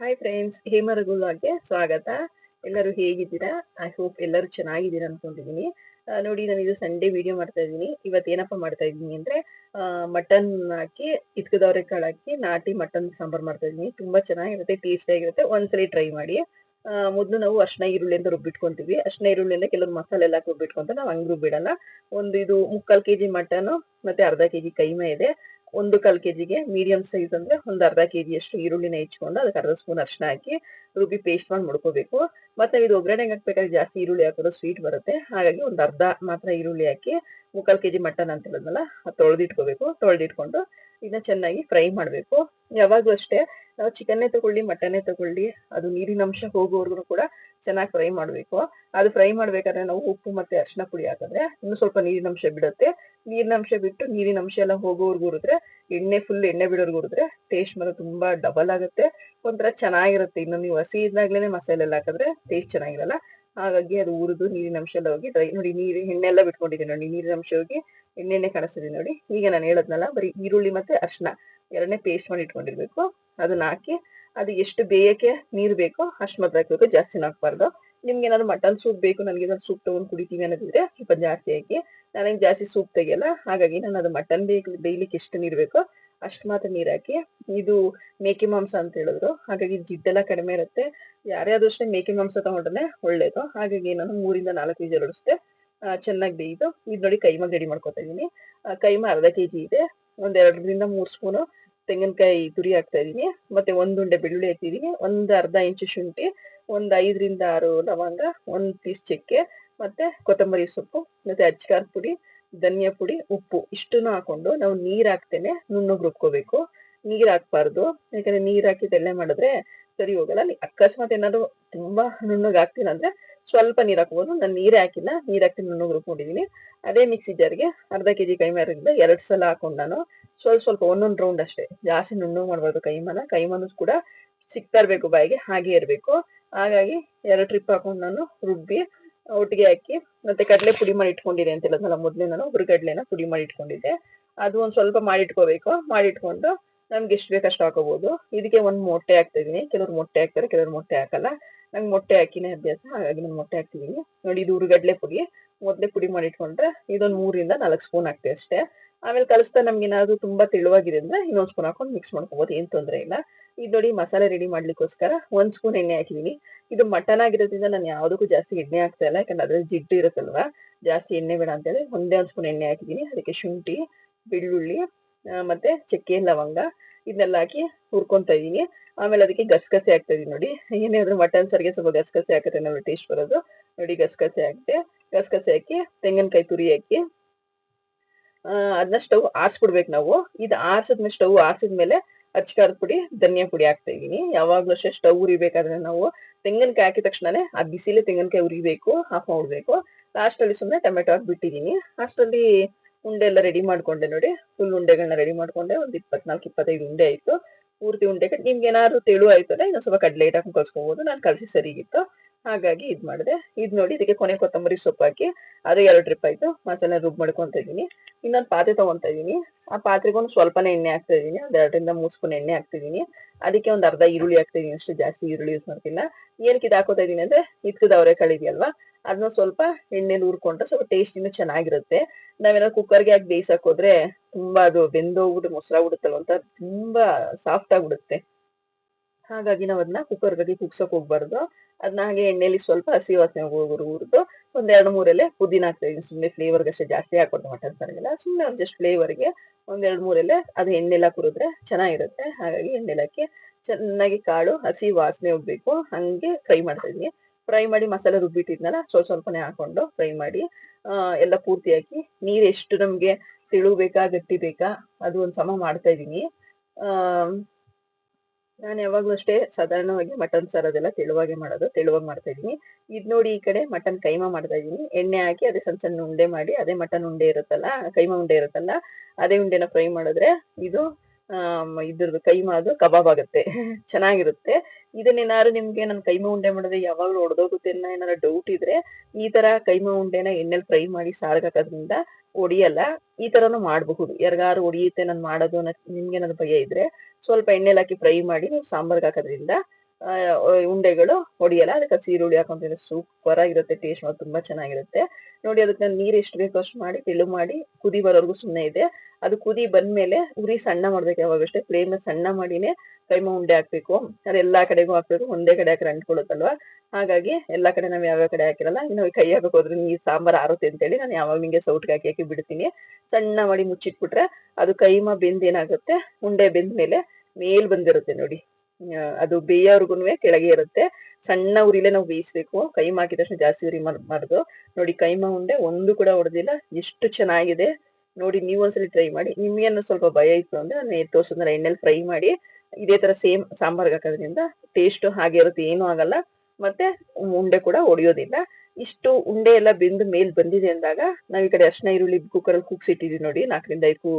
Hi friends ಹೇಮರಗುಲಾಗೆ ಸ್ವಾಗತ. ಎಲ್ಲರೂ ಹೇಗಿದ್ದೀರಾ? ಐ ಹೋಪ್ ಎಲ್ಲರೂ ಚೆನ್ನಾಗಿದ್ದೀರಾ ಅನ್ಕೊಂಡಿದೀನಿ ಆ, ನೋಡಿ ನಾನು ಇದು ಸಂಡೇ ವಿಡಿಯೋ ಮಾಡ್ತಾ ಇದ್ದೀನಿ. ಏನಪ್ಪಾ ಮಾಡ್ತಾ ಇದ್ದೀನಿ ಅಂದ್ರೆ ಮಟನ್ ಹಾಕಿ ಇಟ್ಕದವ್ರೆ ಕಾಳು ಹಾಕಿ ನಾಟಿ ಮಟನ್ ಸಾಂಬಾರ್ ಮಾಡ್ತಾ ಇದ್ದೀನಿ. ತುಂಬಾ ಚೆನ್ನಾಗಿರುತ್ತೆ ಟೇಸ್ಟ್ ಆಗಿರುತ್ತೆ. ಒಂದ್ಸಲಿ ಟ್ರೈ ಮಾಡಿ. ಮೊದ್ಲು ನಾವು ಈರುಳ್ಳಿ ಅಂತ ರುಬ್ಬಿಟ್ಕೊಂತೀವಿ ಅರ್ಶಿನ ಈರುಳ್ಳಿಯಿಂದ ಕೆಲವರು ಮಸಾಲೆ ಎಲ್ಲ ರುಬ್ಬಿಟ್ಕೊಂತ ನಾವು ಹಂಗ್ ರುಬ್ಬಿಡಲ್ಲ. ಒಂದು ಇದು ಮುಕ್ಕಾಲ್ ಕೆಜಿ ಮಟನ್ ಮತ್ತೆ ಅರ್ಧ ಕೆಜಿ ಕೈಮೆ ಇದೆ. ಒಂದು ಕಾಲ್ ಕೆಜಿಗೆ ಮೀಡಿಯಂ ಸೈಜ್ ಅಂದ್ರೆ ಒಂದು ಅರ್ಧ ಕೆಜಿ ಅಷ್ಟು ಈರುಳ್ಳಿನ ಹೆಚ್ಕೊಂಡು ಅದಕ್ಕೆ ಅರ್ಧ ಸ್ಪೂನ್ ಅರ್ಶಿನ ಹಾಕಿ ರುಬ್ಬಿ ಪೇಸ್ಟ್ ಮಾಡಿ ಮುಡ್ಕೋಬೇಕು. ಮತ್ತೆ ಇದು ಒಗ್ಗರಣೆ ಹಾಕ್ಬೇಕಾದ್ರೆ ಜಾಸ್ತಿ ಈರುಳ್ಳಿ ಹಾಕೋದು ಸ್ವೀಟ್ ಬರುತ್ತೆ. ಹಾಗಾಗಿ ಒಂದು ಅರ್ಧ ಮಾತ್ರ ಈರುಳ್ಳಿ ಹಾಕಿ ಮುಕ್ಕಾಲ್ ಕೆಜಿ ಮಟನ್ ಅಂತ ಹೇಳಿದ್ನಲ್ಲ ತೊಳೆದಿಟ್ಕೋಬೇಕು. ತೊಳೆದಿಟ್ಕೊಂಡು ಇದನ್ನ ಚೆನ್ನಾಗಿ ಫ್ರೈ ಮಾಡ್ಬೇಕು. ಯಾವಾಗ್ಲೂ ಅಷ್ಟೇ ನಾವು ಚಿಕನ್ನೇ ತಗೊಳ್ಳಿ ಮಟನ್ನೇ ತಗೊಳ್ಳಿ, ಅದು ನೀರಿನ ಅಂಶ ಹೋಗೋವರೆಗೂ ಕೂಡ ಚೆನ್ನಾಗಿ ಫ್ರೈ ಮಾಡ್ಬೇಕು. ಅದು ಫ್ರೈ ಮಾಡ್ಬೇಕಾದ್ರೆ ನಾವು ಉಪ್ಪು ಮತ್ತೆ ಅರಿಶಿನ ಪುಡಿ ಹಾಕಿದ್ರೆ ಇನ್ನು ಸ್ವಲ್ಪ ನೀರಿನ ಅಂಶ ಬಿಡುತ್ತೆ. ನೀರಿನ ಅಂಶ ಬಿಟ್ಟು ನೀರಿನ ಅಂಶ ಎಲ್ಲ ಹೋಗೋವರೆಗೂ ಹುರಿದ್ರೆ, ಎಣ್ಣೆ ಫುಲ್ ಎಣ್ಣೆ ಬಿಡೋರ್ಗು ಹುರಿದ್ರೆ ಟೇಸ್ಟ್ ಮಾತ್ರ ತುಂಬಾ ಡಬಲ್ ಆಗುತ್ತೆ. ಒಂಥರ ಚೆನ್ನಾಗಿರುತ್ತೆ. ಇನ್ನು ನೀವು ಹಸಿ ಇದ್ದಾಗ್ಲೇನೆ ಮಸಾಲೆ ಎಲ್ಲ ಹಾಕಿದ್ರೆ ಟೇಸ್ಟ್ ಚೆನ್ನಾಗಿರಲ್ಲ. ಹಾಗಾಗಿ ಅದು ಹುರಿದು ನೀರಿನ ಅಂಶ ಎಲ್ಲ ಹೋಗಿ ಡ್ರೈ ನೋಡಿ, ನೀರು, ಎಣ್ಣೆ ಎಲ್ಲ ಬಿಟ್ಕೊಂಡಿದ್ದೀನಿ ನೋಡಿ, ನೀರಿನ ಅಂಶ ಹೋಗಿ ಎಣ್ಣೆನೆ ಕಾಣಿಸ್ತಿದೆ ನೋಡಿ. ಈಗ ನಾನು ಹೇಳದ್ನಲ್ಲ, ಬರೀ ಈರುಳ್ಳಿ ಮತ್ತೆ ಅರ್ಶಿನ ಎರಡನೇ ಪೇಸ್ಟ್ ಮಾಡಿ ಇಟ್ಕೊಂಡಿರ್ಬೇಕು. ಅದನ್ನ ಹಾಕಿ ಅದು ಎಷ್ಟು ಬೇಯಕ್ಕೆ ನೀರ್ ಬೇಕೋ ಅಷ್ಟು ಮಾತ್ರ ಹಾಕ್ಬೇಕು. ಜಾಸ್ತಿ ಹಾಕ್ಬಾರ್ದು. ನಿಮ್ಗೆ ಏನಾದ್ರು ಮಟನ್ ಸೂಪ್ ಬೇಕು, ನನಗೆ ಏನಾದ್ರು ಸೂಪ್ ತಗೊಂಡ್ ಕುಡಿತೀವಿ ಅನ್ನೋದಿದ್ರೆ ಸ್ವಲ್ಪ ಜಾಸ್ತಿ ಹಾಕಿ. ನನಗೆ ಜಾಸ್ತಿ ಸೂಪ್ ತೆಗಿಯಲ್ಲ, ಹಾಗಾಗಿ ನಾನು ಅದು ಮಟನ್ ಬೇಕು ಬೇಯ್ಲಿಕ್ಕೆ ಎಷ್ಟು ನೀರ್ ಬೇಕೋ ಅಷ್ಟು ಮಾತ್ರ ನೀರ್ ಹಾಕಿ. ಇದು ಮೇಕೆ ಮಾಂಸ ಅಂತ ಹೇಳಿದ್ರು. ಹಾಗಾಗಿ ಜಿಡ್ಡೆಲ್ಲ ಕಡಿಮೆ ಇರುತ್ತೆ. ಯಾರೇ ಆದ್ರೂ ಅಷ್ಟೇ ಮೇಕೆ ಮಾಂಸ ತಗೊಂಡ್ರೆ ಒಳ್ಳೇದು. ಹಾಗಾಗಿ ನಾನು ಮೂರಿಂದ ನಾಲ್ಕು ವಿಜಲ್ ಹೊರಡಿಸ್ದೆ ಚೆನ್ನಾಗಿ ಬೇಯ್ದು ಇದು ನೋಡಿ ಕೈಮ ರೆಡಿ ಮಾಡ್ಕೊತಾ ಇದೀನಿ ಕೈಮಾ ಅರ್ಧ ಕೆಜಿ ಇದೆ. ಒಂದ್ ಎರಡರಿಂದ ಮೂರ್ ಸ್ಪೂನು ತೆಂಗಿನಕಾಯಿ ತುರಿ ಹಾಕ್ತಾ ಇದೀನಿ. ಮತ್ತೆ ಒಂದುಂಡೆ ಬೆಳ್ಳುಳ್ಳಿ ಹಾಕಿದೀನಿ ಒಂದ್ ಅರ್ಧ ಇಂಚು ಶುಂಠಿ, ಒಂದ್ ಐದರಿಂದ ಆರು ಲವಂಗ, ಒಂದ್ ಪೀಸ್ ಚಕ್ಕೆ, ಮತ್ತೆ ಕೊತ್ತಂಬರಿ ಸೊಪ್ಪು, ಮತ್ತೆ ಅಚ್ಕಾರ್ ಪುಡಿ, ಧನಿಯಾ ಪುಡಿ, ಉಪ್ಪು ಇಷ್ಟನ್ನು ಹಾಕೊಂಡು ನಾವು ನೀರ್ ಹಾಕ್ತೇನೆ. ನುಣ್ಣಗ್ ರುಬ್ಕೋಬೇಕು. ನೀರ್ ಹಾಕ್ಬಾರ್ದು. ಯಾಕಂದ್ರೆ ನೀರ್ ಹಾಕಿ ತೆಳ್ಳೆ ಮಾಡಿದ್ರೆ ಸರಿ ಹೋಗಲ್ಲ. ಅಕಸ್ಮಾತ್ ಏನಾದ್ರು ತುಂಬಾ ನುಣ್ಣಗ್ ಹಾಕ್ತೀನಿ ಅಂದ್ರೆ ಸ್ವಲ್ಪ ನೀರ್ ಹಾಕ್ಬೋದು. ನಾನು ನೀರೇ ಹಾಕಿಲ್ಲ. ನೀರ್ ಹಾಕಿ ನಾನು ರುಬ್ಕೊಂಡಿದೀನಿ ಅದೇ ಮಿಕ್ಸಿ ಜಾರ್ಗೆ ಅರ್ಧ ಕೆಜಿ ಕೈಮಾರಿಂದ ಎರಡ್ ಸಲ ಹಾಕೊಂಡು ನಾನು ಸ್ವಲ್ಪ ಸ್ವಲ್ಪ ಒಂದೊಂದ್ ರೌಂಡ್ ಅಷ್ಟೇ. ಜಾಸ್ತಿ ನುಣ್ಣು ಮಾಡ್ಬಾರ್ದು ಕೈಮನ. ಕೈಮನು ಕೂಡ ಸಿಗ್ತಾ ಇರ್ಬೇಕು ಬಾಯಿಗೆ, ಹಾಗೆ ಇರ್ಬೇಕು. ಹಾಗಾಗಿ ಎರಡು ಟ್ರಿಪ್ ಹಾಕೊಂಡು ನಾನು ರುಬ್ಬಿ ಒಟ್ಟಿಗೆ ಹಾಕಿ ಮತ್ತೆ ಕಡಲೆ ಪುಡಿ ಮಾಡಿ ಇಟ್ಕೊಂಡಿದೆ ಅಂತ ಹೇಳಿದ್ನಲ್ಲ ಮೊದ್ಲೇ ನಾನು ಹುರಿಗಡ್ಲೆನ ಪುಡಿ ಮಾಡಿ ಇಟ್ಕೊಂಡಿದ್ದೆ. ಅದು ಒಂದ್ ಸ್ವಲ್ಪ ಮಾಡಿ ಇಟ್ಕೋಬೇಕು. ಮಾಡಿ ಇಟ್ಕೊಂಡು ನಮ್ಗೆ ಎಷ್ಟು ಬೇಕಷ್ಟು ಹಾಕೋಬಹುದು ಇದಕ್ಕೆ ಒಂದ್ ಮೊಟ್ಟೆ ಹಾಕ್ತಾ ಇದೀನಿ ಕೆಲವ್ರು ಮೊಟ್ಟೆ ಹಾಕ್ತಾರೆ, ಕೆಲವ್ರು ಮೊಟ್ಟೆ ಹಾಕಲ್ಲ. ನಂಗೆ ಮೊಟ್ಟೆ ಹಾಕಿನೇ ಅಭ್ಯಾಸ, ಹಾಗಾಗಿ ನಾನು ಮೊಟ್ಟೆ ಹಾಕ್ತಿದ್ದೀನಿ ನೋಡಿ ಇದು ಹುರುಗಡ್ಲೆ ಪುಡಿ. ಮೊದ್ಲೇ ಪುಡಿ ಮಾಡಿ ಇಟ್ಕೊಂಡ್ರೆ ಇದೊಂದ್ ಮೂರಿಂದ ನಾಲ್ಕು ಸ್ಪೂನ್ ಹಾಕ್ತೆ ಅಷ್ಟೇ. ಆಮೇಲೆ ಕಲಿಸ್ತಾ ನಮ್ಗೆ ಏನಾದ್ರು ತುಂಬಾ ತೆಳುವಾಗಿದೆ ಅಂದ್ರೆ ಇನ್ನೊಂದ್ ಸ್ಪೂನ್ ಹಾಕೊಂಡು ಮಿಕ್ಸ್ ಮಾಡ್ಕೋಬಹುದು ಏನ್ ತೊಂದ್ರೆ ಇಲ್ಲ. ಇದು ನೋಡಿ ಮಸಾಲೆ ರೆಡಿ ಮಾಡ್ಲಿಕ್ಕೋಸ್ಕರ ಒಂದ್ ಸ್ಪೂನ್ ಎಣ್ಣೆ ಹಾಕಿದೀನಿ. ಇದು ಮಟನ್ ಆಗಿರೋದ್ರಿಂದ ನಾನು ಯಾವ್ದಕ್ಕೂ ಜಾಸ್ತಿ ಎಣ್ಣೆ ಹಾಕ್ತಾ ಇಲ್ಲ, ಯಾಕಂದ್ರೆ ಅದ್ರಲ್ಲಿ ಜಿಡ್ಡು ಇರುತ್ತಲ್ವಾ? ಜಾಸ್ತಿ ಎಣ್ಣೆ ಬೇಡ ಅಂತ ಹೇಳಿ ಒಂದೇ ಒಂದ್ ಸ್ಪೂನ್ ಎಣ್ಣೆ ಹಾಕಿದೀನಿ. ಅದಕ್ಕೆ ಶುಂಠಿ, ಬೆಳ್ಳುಳ್ಳಿ ಮತ್ತೆ ಚಕ್ಕೆ, ಲವಂಗ. ಇದನ್ನೆಲ್ಲ ಹಾಕಿ ಹುರ್ಕೊಂತ ಇದೀನಿ. ಆಮೇಲೆ ಅದಕ್ಕೆ ಗಸಗಸೆ ಹಾಕ್ತಾ ಇದೀನಿ ನೋಡಿ. ಏನೇ ಆದ್ರೂ ಮಟನ್ ಸರ್ಗೆ ಸ್ವಲ್ಪ ಗಸಗಸೆ ಹಾಕಿದ್ರೆ ನಾವು ಟೇಸ್ಟ್ ಬರೋದು. ನೋಡಿ ಗಸಗಸೆ ಹಾಕ್ತೆ. ಗಸಗಸೆ ಹಾಕಿ ತೆಂಗಿನಕಾಯಿ ತುರಿ ಹಾಕಿ ಅದನ್ನ ಸ್ಟವ್ ಆರಿಸ್ಬಿಡ್ಬೇಕು ನಾವು. ಇದು ಆರ್ಸಿದ್ಮೇಲೆ ಸ್ಟವ್ ಆರಿಸಿದ್ಮೇಲೆ ಅಚ್ಕಾರದ ಪುಡಿ, ಧನಿಯಾ ಪುಡಿ ಹಾಕ್ತಾ ಇದೀನಿ. ಯಾವಾಗ್ಲೂ ಅಷ್ಟೇ ಸ್ಟವ್ ಉರಿಬೇಕಾದ್ರೆ ನಾವು ತೆಂಗಿನಕಾಯಿ ಹಾಕಿದ ತಕ್ಷಣನೇ ಆ ಬಿಸಿಲೇ ತೆಂಗಿನಕಾಯಿ ಉರಿಬೇಕು ಹಾಫ್ ಮಾಡ್ಬೇಕು ಲಾಸ್ಟ್ ಸುಮ್ಮನೆ ಟೊಮೆಟೊ ಹಾಕಿ ಬಿಟ್ಟಿದೀನಿ ಅಷ್ಟರಲ್ಲಿ ಉಂಡೆ ಎಲ್ಲ ರೆಡಿ ಮಾಡ್ಕೊಂಡೆ ನೋಡಿ. ಫುಲ್ ಉಂಡೆಗಳನ್ನ ರೆಡಿ ಮಾಡ್ಕೊಂಡೆ. ಒಂದ್ ಇಪ್ಪತ್ನಾಲ್ಕು, ಇಪ್ಪತ್ತೈದು ಉಂಡೆ ಆಯ್ತು. ಪೂರ್ತಿ ಉಂಡೆ ನಿಮ್ಗೆ ಏನಾದ್ರು ತೆಳು ಆಯ್ತು ಅಂದ್ರೆ ಇನ್ನೊಂದ್ ಸ್ವಲ್ಪ ಕಡ್ಲೆ ಹಿಟ್ಟು ಹಾಕಿ ಕಲ್ಸ್ಕೊಬಹುದು ನಾನು ಕಲಸಿ ಸರಿಗಿತ್ತು ಹಾಗಾಗಿ ಇದ್ ಮಾಡಿದೆ. ಇದ್ ನೋಡಿ ಇದಕ್ಕೆ ಕೊನೆ ಕೊತ್ತಂಬರಿ ಸೊಪ್ಪು ಹಾಕಿ, ಅದು ಎರಡು ಟ್ರಿಪ್ ಆಯ್ತು. ಮಸಾಲೆ ರುಬ್ ಮಾಡ್ಕೊಂತ ಇದೀನಿ ಇನ್ನೊಂದ್ ಪಾತ್ರೆ ತಗೊಂತ ಇದೀನಿ ಆ ಪಾತ್ರೆಗೊಂದು ಸ್ವಲ್ಪನೇ ಎಣ್ಣೆ ಹಾಕ್ತಾ ಇದೀನಿ ಒಂದ್ ಎರಡರಿಂದ ಮೂರ್ ಸ್ಪೂನ್ ಎಣ್ಣೆ ಹಾಕ್ತಿದೀನಿ ಅದಕ್ಕೆ ಒಂದ್ ಅರ್ಧ ಈರುಳ್ಳಿ ಹಾಕ್ತಾ ಇದೀನಿ ಅಷ್ಟು ಜಾಸ್ತಿ ಈರುಳ್ಳಿ ಯೂಸ್ ಮಾಡ್ತಿಲ್ಲ. ಏನಕ್ಕೆ ಇದು ಹಾಕೋತಾ ಇದೀನಿ ಅಂದ್ರೆ ಇದ್ಕದ ಅವರೆಕಾಳು ಇದೆಯಲ್ವಾ? ಅದನ್ನ ಸ್ವಲ್ಪ ಎಣ್ಣೆಲಿ ಹುರ್ಕೊಂಡ್ರೆ ಸ್ವಲ್ಪ ಟೇಸ್ಟ್ ಇನ್ನೂ ಚೆನ್ನಾಗಿರುತ್ತೆ. ನಾವೇನಾದ್ರು ಕುಕ್ಕರ್ಗೆ ಹಾಕಿ ಬೇಯಿಸಕ್ ಹೋದ್ರೆ ತುಂಬಾ ಅದು ಬೆಂದೋಗ್ಬಿಟ್ಟು ಮೊಸರಾಗ್ಬಿಡುತ್ತಲ್ವ ಅಂತ ತುಂಬಾ ಸಾಫ್ಟ್ ಆಗ್ಬಿಡುತ್ತೆ. ಹಾಗಾಗಿ ನಾವ್ ಅದನ್ನ ಕುಕ್ಕರ್ಗೆ ಕುಗ್ಸಕ್ ಹೋಗ್ಬಾರ್ದು. ಅದನ್ನ ಹಾಗೆ ಎಣ್ಣೆಲಿ ಸ್ವಲ್ಪ ಹಸಿ ವಾಸನೆ ಹುರಿದು ಒಂದ್ ಎರಡ್ ಮೂರೆಲೆ ಪುದೀನ ಹಾಕ್ತಾ ಸುಮ್ನೆ ಫ್ಲೇವರ್ಗೆ ಅಷ್ಟೇ ಜಾಸ್ತಿ ಹಾಕೊಂಡು ಮಟನ್ ಸಾರಿಗೆಲ್ಲ ಸುಮ್ನೆ ಒಂದ್ ಜಸ್ಟ್ ಫ್ಲೇವರ್ಗೆ ಒಂದ್ ಎರಡ್ ಮೂರೆಲೆ ಅದು ಎಣ್ಣೆಲ್ಲ ಕುರಿದ್ರೆ ಚೆನ್ನಾಗಿರುತ್ತೆ. ಹಾಗಾಗಿ ಎಣ್ಣೆಲಿ ಹಾಕಿ ಚೆನ್ನಾಗಿ ಕಾಳು, ಹಸಿ ವಾಸನೆ ಹೋಗ್ಬೇಕು. ಹಂಗೆ ಫ್ರೈ ಮಾಡ್ತಾ ಇದೀನಿ ಫ್ರೈ ಮಾಡಿ ಮಸಾಲೆ ರುಬ್ಬಿಟ್ಟಿದ್ನಲ್ಲ ಸ್ವಲ್ಪ ಸ್ವಲ್ಪನೇ ಹಾಕೊಂಡು ಫ್ರೈ ಮಾಡಿ ಎಲ್ಲ ಪೂರ್ತಿ ಹಾಕಿ ನೀರ್ ಎಷ್ಟು ನಮ್ಗೆ ತೆಳು ಬೇಕಾ ಗಟ್ಟಿ ಬೇಕಾ ಅದು ಒಂದ್ ಸಮ ಮಾಡ್ತಾ ಇದೀನಿ ಆ ನಾನು ಯಾವಾಗ್ಲೂ ಅಷ್ಟೇ ಸಾಧಾರಣವಾಗಿ ಮಟನ್ ಸಾರ್ ಅದೆಲ್ಲ ತೆಳುವಾಗೆ ಮಾಡೋದು, ತೆಳುವಾಗಿ ಮಾಡ್ತಾ ಇದೀನಿ ಇದು ನೋಡಿ ಈ ಕಡೆ ಮಟನ್ ಕೈಮಾ ಮಾಡ್ತಾ ಇದೀನಿ ಎಣ್ಣೆ ಹಾಕಿ ಅದೇ ಸಣ್ಣ ಸಣ್ಣ ಉಂಡೆ ಮಾಡಿ, ಅದೇ ಮಟನ್ ಉಂಡೆ ಇರುತ್ತಲ್ಲ, ಕೈಮಾ ಉಂಡೆ ಇರುತ್ತಲ್ಲ, ಅದೇ ಉಂಡೆನ ಫ್ರೈ ಮಾಡಿದ್ರೆ ಇದು ಇದ್ರದ್ದು ಕೈಮಾ ಅದು ಕಬಾಬ್ ಆಗುತ್ತೆ. ಚೆನ್ನಾಗಿರುತ್ತೆ. ಇದನ್ನೇನಾದ್ರು ನಿಮ್ಗೆ ನನ್ ಕೈಮಾ ಉಂಡೆ ಮಾಡಿದ್ರೆ ಯಾವಾಗ್ಲೂ ಒಡೆದೋಗುತ್ತೆ ಅನ್ನೋ ಏನಾರ ಡೌಟ್ ಇದ್ರೆ ಈ ತರ ಕೈಮಾ ಉಂಡೆನ ಎಣ್ಣೆಲಿ ಫ್ರೈ ಮಾಡಿ ಸಾರ್ಗ್ ಹಾಕೋದ್ರಿಂದ ಒಡಿಯಲ್ಲ, ಈ ತರನು ಮಾಡಬಹುದು. ಯಾರಿಗಾರು ಒಡಿಯುತ್ತೆ, ನಾನ್ ಮಾಡೋದು ನಿಮ್ಗೆ ಏನಾದ್ರು ಭಯ ಇದ್ರೆ ಸ್ವಲ್ಪ ಎಣ್ಣೆಲ್ ಹಾಕಿ ಫ್ರೈ ಮಾಡಿ ನೀವು ಸಾಂಬಾರ್ಗೆ ಹಾಕೋದ್ರಿಂದ ಉಂಡೆಗಳು ಹೊಡಿಯಲ್ಲ ಅದಕ್ಕೆ ಈರುಳ್ಳಿ ಹಾಕೊಂತೀನಿ ಸೂಪರ್ ಆಗಿರುತ್ತೆ, ಟೇಸ್ಟ್ ತುಂಬಾ ಚೆನ್ನಾಗಿರುತ್ತೆ. ನೋಡಿ, ಅದಕ್ಕೆ ನಾನು ನೀರ್ ಎಷ್ಟು ಬೇಕೋ ಅಷ್ಟು ಮಾಡಿ, ತೆಳು ಮಾಡಿ, ಕುದಿ ಬರೋರ್ಗು ಸುಮ್ಮನೆ ಇದೆ. ಅದು ಕುದಿ ಬಂದ್ಮೇಲೆ ಉರಿ ಸಣ್ಣ ಮಾಡ್ಬೇಕು ಯಾವಾಗಷ್ಟೇ, ಫ್ಲೇಮ್ ಸಣ್ಣ ಮಾಡಿನೇ ಕೈಮ ಉಂಡೆ ಹಾಕ್ಬೇಕು. ಅದು ಎಲ್ಲಾ ಕಡೆಗೂ ಹಾಕ್ಬೇಕು, ಒಂದೇ ಕಡೆ ಹಾಕಿ ಅಂಟ್ಕೊಳ್ಳುತ್ತಲ್ವಾ? ಹಾಗಾಗಿ ಎಲ್ಲಾ ಕಡೆ ನಾವ್ ಯಾವ್ಯಾವ ಕಡೆ ಹಾಕಿರಲ್ಲ, ಇನ್ನು ಕೈ ಹಾಕಕ್ ಹೋದ್ರೆ ಈ ಸಾಂಬಾರ್ ಆರುತ್ತೆ ಅಂತೇಳಿ ನಾನು ಯಾವಾಗ ನಿಂಗೆ ಸೌಟ್ಗೆ ಹಾಕಿ ಹಾಕಿ ಬಿಡ್ತೀನಿ. ಸಣ್ಣ ಮಾಡಿ ಮುಚ್ಚಿಟ್ಬಿಟ್ರೆ ಅದು ಕೈಮ ಬೆಂದ್ ಏನಾಗುತ್ತೆ, ಉಂಡೆ ಬೆಂದ ಮೇಲೆ ಮೇಲ್ ಬಂದಿರುತ್ತೆ ನೋಡಿ. ಅದು ಬೇಯೋರ್ಗುನು ಕೆಳಗೆ ಇರುತ್ತೆ. ಸಣ್ಣ ಉರಿಲೇ ನಾವು ಬೇಯಿಸ್ಬೇಕು. ಕೈಮ ಹಾಕಿದ ತಕ್ಷಣ ಜಾಸ್ತಿ ಉರಿ ಮಾಡ್ಬಾರ್ದು ನೋಡಿ ಕೈಮ ಉಂಡೆ ಒಂದು ಕೂಡ ಹೊಡೆದಿಲ್ಲ ಎಷ್ಟು ಚೆನ್ನಾಗಿದೆ. ನೋಡಿ ನೀವು ಒಂದ್ಸಲಿ ಟ್ರೈ ಮಾಡಿ, ನಿಮ್ಗೇನು ಸ್ವಲ್ಪ ಭಯ ಇತ್ತು ಅಂದ್ರೆ ನಾನು ತೋರ್ಸಿದ್ರೆ ಎಣ್ಣೆಲಿ ಫ್ರೈ ಮಾಡಿ, ಇದೇ ತರ ಸೇಮ್ ಸಾಂಬಾರ್ಗೆ ಹಾಕೋದ್ರಿಂದ ಟೇಸ್ಟ್ ಹಾಗೆ ಇರುತ್ತೆ, ಏನೂ ಆಗಲ್ಲ. ಮತ್ತೆ ಉಂಡೆ ಕೂಡ ಒಡೆಯೋದಿಲ್ಲ. ಇಷ್ಟು ಉಂಡೆ ಎಲ್ಲ ಬೆಂದು ಮೇಲ್ ಬಂದಿದೆ ಅಂದಾಗ ನಾವ್ ಈ ಕಡೆ ಅರ್ಶನ, ಈರುಳ್ಳಿ ಕುಕ್ಕರ್ ಕೂಗ್ಸಿಟ್ಟಿದೀವಿ ನೋಡಿ, ನಾಲ್ಕರಿಂದ ಐದು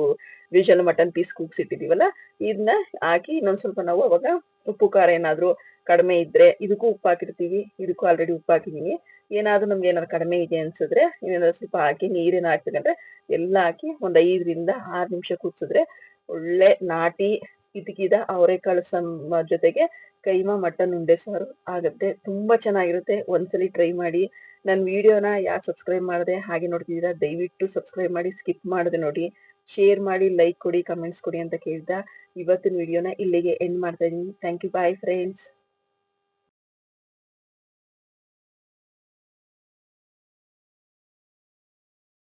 ವಿಜಲ್ ಮಟನ್ ಪೀಸ್ ಕೂಗ್ಸಿಟ್ಟಿದೀವಲ್ಲ ಇದನ್ನ ಹಾಕಿ ಇನ್ನೊಂದ್ ಸ್ವಲ್ಪ ನಾವು ಅವಾಗ ಉಪ್ಪು, ಖಾರ ಏನಾದ್ರು ಕಡಿಮೆ ಇದ್ರೆ ಇದಕ್ಕೂ ಉಪ್ಪು ಹಾಕಿರ್ತೀವಿ, ಇದಕ್ಕೂ ಆಲ್ರೆಡಿ ಉಪ್ಪು ಹಾಕಿದೀನಿ ಏನಾದ್ರು ನಮ್ಗೆ ಏನಾದ್ರು ಕಡಿಮೆ ಇದೆ ಅನ್ಸಿದ್ರೆ, ಏನಾದ್ರು ಸ್ವಲ್ಪ ಹಾಕಿ ನೀರೇನ ಹಾಕ್ಬೇಕಂದ್ರೆ ಎಲ್ಲ ಹಾಕಿ ಒಂದ್ ಐದರಿಂದ ಆರ್ ನಿಮಿಷ ಕುದಿಸಿದ್ರೆ ಒಳ್ಳೆ ನಾಟಿ ಇದ್ಕಿದ ಅವರೆಕಾಳು ಸಂ ಜೊತೆಗೆ ಕೈಮಾ ಮಟನ್ ಉಂಡೆ ಸಾರು ಆಗುತ್ತೆ. ತುಂಬಾ ಚೆನ್ನಾಗಿರುತ್ತೆ. ಒಂದ್ಸಲಿ ಟ್ರೈ ಮಾಡಿ. ನನ್ನ ವಿಡಿಯೋನ ಯಾರು ಸಬ್ಸ್ಕ್ರೈಬ್ ಮಾಡದೆ ಹಾಗೆ ನೋಡ್ತಿದ್ದೀರಾ, ದಯವಿಟ್ಟು ಸಬ್ಸ್ಕ್ರೈಬ್ ಮಾಡಿ ಸ್ಕಿಪ್ ಮಾಡದೆ ನೋಡಿ. ಶೇರ್ ಮಾಡಿ ಲೈಕ್ ಕೊಡಿ ಕಮೆಂಟ್ಸ್ ಕೊಡಿ ಅಂತ ಕೇಳ್ತಾ ಇವತ್ತಿನ ವಿಡಿಯೋನ ಇಲ್ಲಿಗೆ ಎಂಡ್ ಮಾಡ್ತಾ ಇದೀನಿ ಥ್ಯಾಂಕ್ ಯು ಬಾಯ್ ಫ್ರೆಂಡ್ಸ್